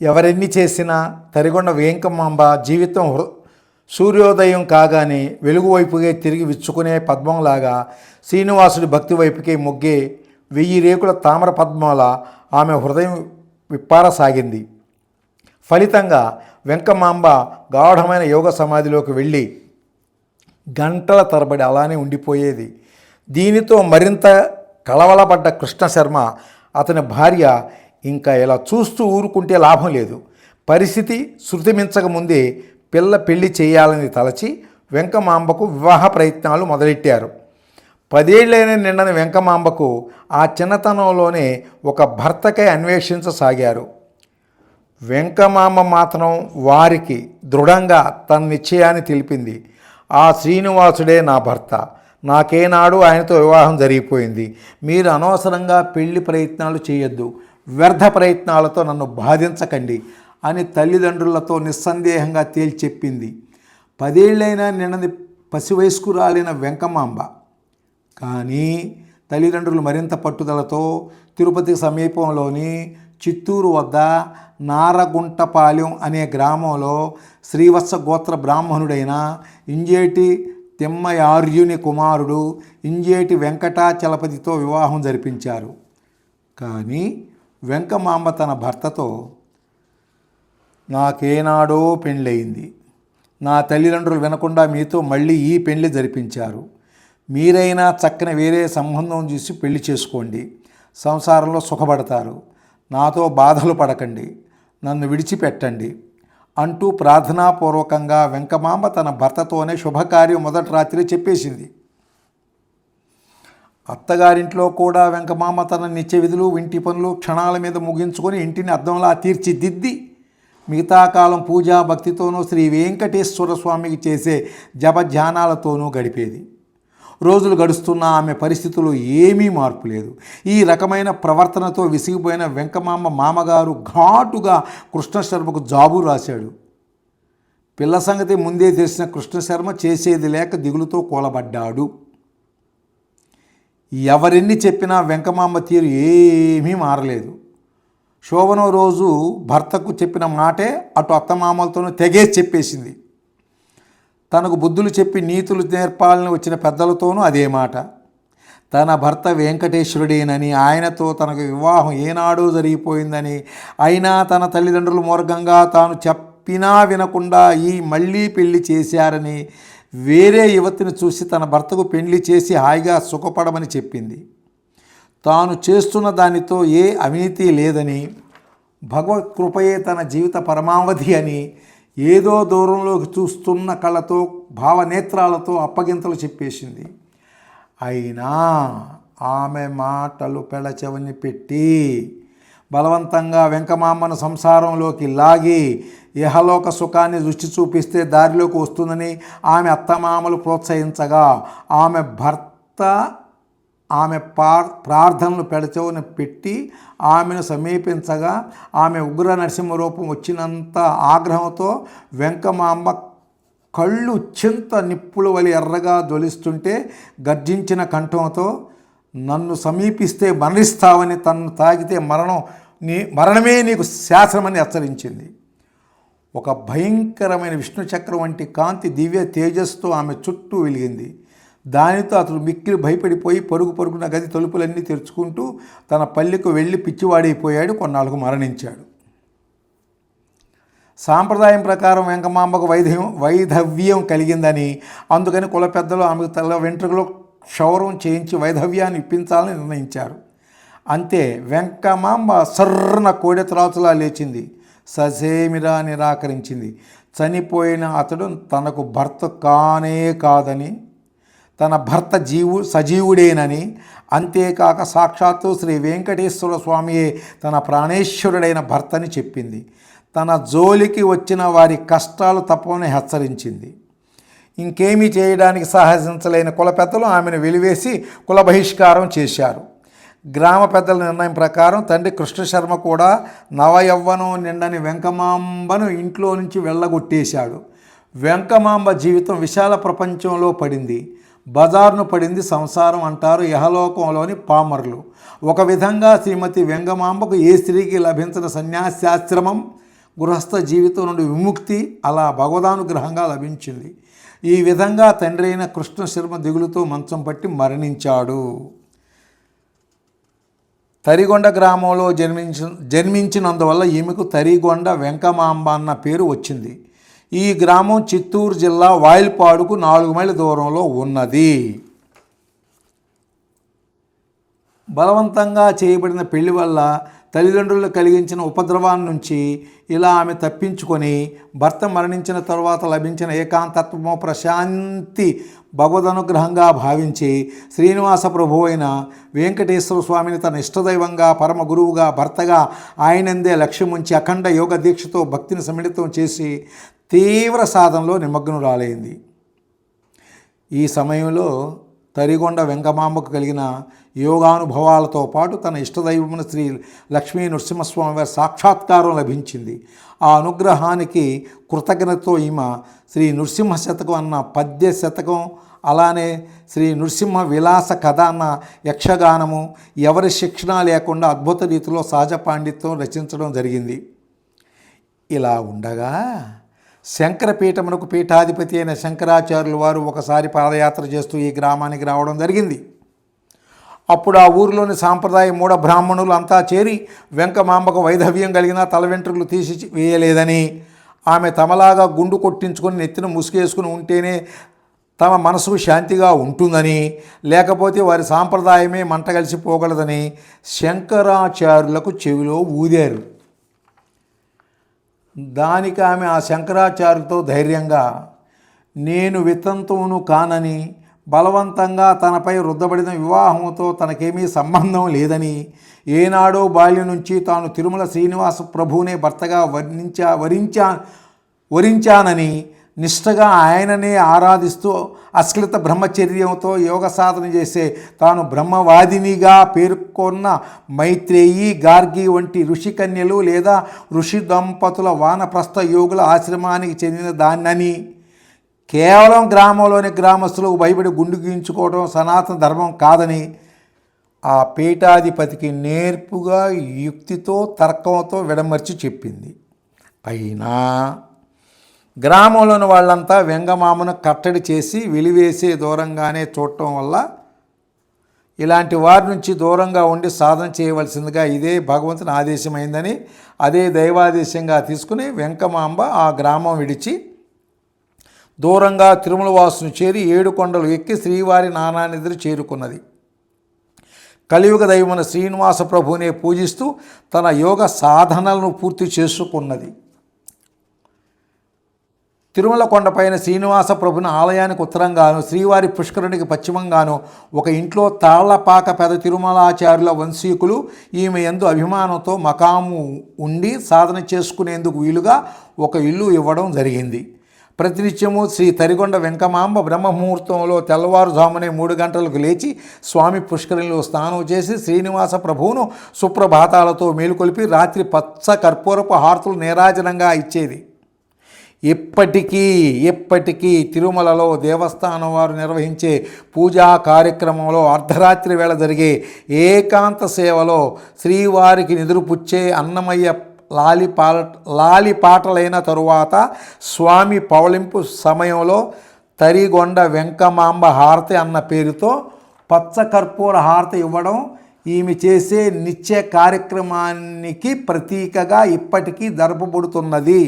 ఎవరెన్ని చేసినా తరిగొండ వేంకమాంబ జీవితం హృ- సూర్యోదయం కాగానే వెలుగు వైపుకే తిరిగి విచ్చుకునే పద్మంలాగా శ్రీనివాసుడి భక్తి వైపుకే మొగ్గే వెయ్యి రేకుల తామర పద్మాల ఆమె హృదయం విప్పారసాగింది. ఫలితంగా వెంకమాంబ గాఢమైన యోగ సమాధిలోకి వెళ్ళి గంటల తరబడి అలానే ఉండిపోయేది. దీనితో మరింత కలవలపడ్డ కృష్ణ శర్మ అతని భార్య ఇంకా ఇలా చూస్తూ ఊరుకుంటే లాభం లేదు. పరిస్థితి శృతిమించక ముందే పిల్ల పెళ్ళి చేయాలని తలచి వెంకమాంబకు వివాహ ప్రయత్నాలు మొదలెట్టారు. పదేళ్ళైన నిండని వెంకమాంబకు ఆ చిన్నతనంలోనే ఒక భర్తకై అన్వేషించసాగారు. వెంకమాంబ మాత్రం వారికి దృఢంగా తన నిశ్చయాన్ని తెలిపింది. ఆ శ్రీనివాసుడే నా భర్త. నాకేనాడు ఆయనతో వివాహం జరిగిపోయింది. మీరు అనవసరంగా పెళ్ళి ప్రయత్నాలు చేయొద్దు. వ్యర్థ ప్రయత్నాలతో నన్ను బాధించకండి అని తల్లిదండ్రులతో నిస్సందేహంగా తేల్చెప్పింది. పదేళ్ళైనా నిన్నది పసివయస్కురాలిన వెంకమాంబ కానీ తల్లిదండ్రులు మరింత పట్టుదలతో తిరుపతి సమీపంలోని చిత్తూరు వద్ద నారగుంటపాలెం అనే గ్రామంలో శ్రీవత్స గోత్ర బ్రాహ్మణుడైన ఇంజేటి తిమ్మయార్యుని కుమారుడు ఇంజేటి వెంకటాచలపతితో వివాహం జరిపించారు. కానీ వెంకమాంబ తన భర్తతో నాకేనాడో పెళ్ళయింది నా తల్లిదండ్రులు వినకుండా మీతో మళ్ళీ ఈ పెళ్ళి జరిపించారు. మీరైనా చక్కని వేరే సంబంధం చూసి పెళ్ళి చేసుకోండి. సంసారంలో సుఖపడతారు. నాతో బాధలు పడకండి. నన్ను విడిచిపెట్టండి. అంటూ ప్రార్థనాపూర్వకంగా వెంకమాంబ తన భర్తతోనే శుభకార్యం మొదటి రాత్రి చెప్పేసింది. అత్తగారింట్లో కూడా వెంకమామ తన నిత్య విధులు ఇంటి పనులు క్షణాల మీద ముగించుకొని ఇంటిని అద్దంలా తీర్చిదిద్ది మిగతా కాలం పూజా భక్తితోనూ శ్రీ వెంకటేశ్వర స్వామికి చేసే జపధ్యానాలతోనూ గడిపేది. రోజులు గడుస్తున్న ఆమె పరిస్థితులు ఏమీ మార్పు లేదు. ఈ రకమైన ప్రవర్తనతో విసిగిపోయిన వెంకమామ మామగారు ఘాటుగా కృష్ణశర్మకు జాబు రాశాడు. పిల్ల సంగతి ముందే తెలిసిన కృష్ణశర్మ చేసేది లేక దిగులుతో కూలబడ్డాడు. ఎవరెన్ని చెప్పినా వెంకమామ తీరు ఏమీ మారలేదు. శోభనం రోజు భర్తకు చెప్పిన మాటే అటు అత్తమామలతోనూ తెగేసి చెప్పేసింది. తనకు బుద్ధులు చెప్పి నీతులు నేర్పాలని వచ్చిన పెద్దలతోనూ అదే మాట. తన భర్త వెంకటేశ్వరుడేనని ఆయనతో తనకు వివాహం ఏనాడో జరిగిపోయిందని అయినా తన తల్లిదండ్రులు మూర్ఘంగా తాను చెప్పినా వినకుండా ఈ మళ్ళీ పెళ్ళి చేశారని వేరే యువతిని చూసి తన భర్తకు పెళ్ళి చేసి హాయిగా సుఖపడమని చెప్పింది. తాను చేస్తున్న దానితో ఏ అవినీతి లేదని భగవత్ కృపయే తన జీవిత పరమావధి అని ఏదో దూరంలోకి చూస్తున్న కళ్ళతో భావనేత్రాలతో అప్పగింతలు చెప్పేసింది. అయినా ఆమె మాటలు పెడచెవని పెట్టి బలవంతంగా వెంకమామను సంసారంలోకి లాగి ఇహలోక సుఖాన్ని దృష్టి చూపిస్తే దారిలోకి వస్తుందని ఆమె అత్తమామలు ప్రోత్సహించగా ఆమె భర్త ఆమె పార్ ప్రార్థనలు పెడచెవున పెట్టి ఆమెను సమీపించగా ఆమె ఉగ్ర నరసింహ రూపం వచ్చినంత ఆగ్రహంతో వెంకమాంబ కళ్ళు చింత నిప్పుల వలి ఎర్రగా జ్వలిస్తుంటే గర్జించిన కంఠంతో నన్ను సమీపిస్తే మరణిస్తావని తన్ను తాగితే మరణం నీ మరణమే నీకు శాసనమని హెచ్చరించింది. ఒక భయంకరమైన విష్ణు చక్రం వంటి కాంతి దివ్య తేజస్తో ఆమె చుట్టూ వెలిగింది. దానితో అతడు మిక్కిలి భయపడిపోయి పరుగు పరుగున గది తలుపులన్నీ తెరుచుకుంటూ తన పల్లెకు వెళ్ళి పిచ్చివాడైపోయాడు. కొన్నాళ్ళకు మరణించాడు. సాంప్రదాయం ప్రకారం వెంకమాంబకు వైద్యం వైధవ్యం కలిగిందని అందుకని కుల పెద్దలు ఆమెకు తల వెంట్రుకలో క్షౌరం చేయించి వైధవ్యాన్ని ఇప్పించాలని నిర్ణయించారు. అంతే వెంకమాంబ సర్రన కోడెత్రాచులా లేచింది. ససేమిరా నిరాకరించింది. చనిపోయిన అతడు తనకు భర్త కానే కాదని తన భర్త జీవు సజీవుడేనని అంతేకాక సాక్షాత్తు శ్రీ వెంకటేశ్వర స్వామియే తన ప్రాణేశ్వరుడైన భర్తని చెప్పింది. తన జోలికి వచ్చిన వారి కష్టాలు తప్పని హెచ్చరించింది. ఇంకేమీ చేయడానికి సాహసించలేని కుల పెద్దలు ఆమెను వెలివేసి కుల బహిష్కారం చేశారు. గ్రామ పెద్దల నిర్ణయం ప్రకారం తండ్రి కృష్ణశర్మ కూడా నవయవ్వనం నిండని వెంకమాంబను ఇంట్లో నుంచి వెళ్ళగొట్టేశాడు. వెంకమాంబ జీవితం విశాల ప్రపంచంలో పడింది. బజార్ను పడింది సంసారం అంటారు యహలోకంలోని పామర్లు. ఒక విధంగా శ్రీమతి వెంగమాంబకు ఏ స్త్రీకి లభించిన సన్యాసాశ్రమం గృహస్థ జీవితం నుండి విముక్తి అలా భగవదానుగ్రహంగా లభించింది. ఈ విధంగా తండ్రి అయిన కృష్ణశర్మ దిగులుతో మంచం పట్టి మరణించాడు. తరిగొండ గ్రామంలో జన్మించ జన్మించినందువల్ల ఈమెకు తరిగొండ వెంకమాంబ అన్న పేరు వచ్చింది. ఈ గ్రామం చిత్తూరు జిల్లా వాయిల్పాడుకు నాలుగు మైళ్ళ దూరంలో ఉన్నది. బలవంతంగా చేయబడిన పెళ్ళి వల్ల తల్లిదండ్రులు కలిగించిన ఉపద్రవాన్ని నుంచి ఇలా ఆమె తప్పించుకొని భర్త మరణించిన తర్వాత లభించిన ఏకాంతత్వము ప్రశాంతి భగవదనుగ్రహంగా భావించి శ్రీనివాస ప్రభు అయిన వెంకటేశ్వర స్వామిని తన ఇష్టదైవంగా పరమ గురువుగా భర్తగా ఆయనందే లక్ష్యం ఉంచి అఖండ యోగ దీక్షతో భక్తిని సమ్మిళితం చేసి తీవ్ర సాధనలో నిమగ్నురాలైంది. ఈ సమయంలో తరిగొండ వెంకమాంబకు కలిగిన యోగానుభవాలతో పాటు తన ఇష్టదైవమున శ్రీ లక్ష్మీ నృసింహస్వామి వారి సాక్షాత్కారం లభించింది. ఆ అనుగ్రహానికి కృతజ్ఞతతో ఈమె శ్రీ నృసింహ శతకం అన్న పద్య శతకం అలానే శ్రీ నృసింహ విలాస కథ అన్న యక్షగానము ఎవరి శిక్షణ లేకుండా అద్భుత రీతిలో సహజ పాండిత్యం రచించడం జరిగింది. ఇలా ఉండగా శంకరపీఠమునకు పీఠాధిపతి అయిన శంకరాచార్యుల వారు ఒకసారి పాదయాత్ర చేస్తూ ఈ గ్రామానికి రావడం జరిగింది. అప్పుడు ఆ ఊరిలోని సాంప్రదాయ మూఢ బ్రాహ్మణులు అంతా చేరి వెంకమాంబకు వైధవ్యం కలిగిన తల వెంట్రుకలు తీసి వేయలేదని. ఆమె తమలాగా గుండు కొట్టించుకొని నెత్తిన ముసుగేసుకుని ఉంటేనే తమ మనసుకు శాంతిగా ఉంటుందని లేకపోతే వారి సాంప్రదాయమే మంట కలిసిపోగలదని శంకరాచార్యులకు చెవిలో ఊదారు. దానికి ఆమె ఆ శంకరాచార్యులతో ధైర్యంగా నేను వితంతువును కానని బలవంతంగా తనపై రుద్దబడిన వివాహంతో తనకేమీ సంబంధం లేదని ఏనాడో బాల్యం నుంచి తాను తిరుమల శ్రీనివాస ప్రభువునే భర్తగా వర్ణించా వరించా వరించానని నిష్టగా ఆయననే ఆరాధిస్తూ అశ్లిత బ్రహ్మచర్యంతో యోగ సాధన చేసే తాను బ్రహ్మవాదినిగా పేర్కొన్న మైత్రేయి గార్గి వంటి ఋషికన్యలు లేదా ఋషి దంపతుల వానప్రస్థ యోగుల ఆశ్రమానికి చెందిన దాన్నని కేవలం గ్రామంలోని గ్రామస్తులకు భయపడి గుండు గీయించుకోవడం సనాతన ధర్మం కాదని ఆ పీఠాధిపతికి నేర్పుగా యుక్తితో తర్కంతో విడమర్చి చెప్పింది. అయినా గ్రామంలోని వాళ్ళంతా వెంగమామను కట్టడి చేసి వెలివేసే దూరంగానే చూడటం వల్ల ఇలాంటి వారి నుంచి దూరంగా ఉండి సాధన చేయవలసిందిగా ఇదే భగవంతుని ఆదేశమైందని అదే దైవాదేశంగా తీసుకుని వెంకమాంబ ఆ గ్రామం విడిచి దూరంగా తిరుమల వాసును చేరి ఏడు కొండలు ఎక్కి శ్రీవారి నానానిద్రి చేరుకున్నది. కలియుగ దైవమున శ్రీనివాస ప్రభువునే పూజిస్తూ తన యోగ సాధనలను పూర్తి చేసుకున్నది. తిరుమల కొండపైన శ్రీనివాస ప్రభుని ఆలయానికి ఉత్తరంగాను శ్రీవారి పుష్కరునికి పశ్చిమంగాను ఒక ఇంట్లో తాళ్ళపాక పెద తిరుమలాచార్యుల వంశీకులు ఈమె ఎందు అభిమానంతో మకాము ఉండి సాధన చేసుకునేందుకు వీలుగా ఒక ఇల్లు ఇవ్వడం జరిగింది. ప్రతినిత్యము శ్రీ తరిగొండ వెంకమాంబ బ్రహ్మముహూర్తంలో తెల్లవారుజామునే మూడు గంటలకు లేచి స్వామి పుష్కరిణిలో స్నానం చేసి శ్రీనివాస ప్రభువును సుప్రభాతాలతో మేలుకొలిపి రాత్రి పచ్చ కర్పూరపు హారతులు నేరాజనంగా ఇచ్చేది. ఇప్పటికీ ఇప్పటికీ తిరుమలలో దేవస్థానం వారు నిర్వహించే పూజా కార్యక్రమంలో అర్ధరాత్రి వేళ జరిగే ఏకాంత సేవలో శ్రీవారికి నిదురుపుచ్చే అన్నమయ్య లాలి లాలిపాటలైన లాలి పాటలైన తరువాత స్వామి పవళింపు సమయంలో తరిగొండ వెంకమాంబ హారతి అన్న పేరుతో పచ్చ కర్పూర హారతి ఇవ్వడం ఈమె చేసే నిత్య కార్యక్రమానికి ప్రతీకగా ఇప్పటికీ జరపబడుతున్నది.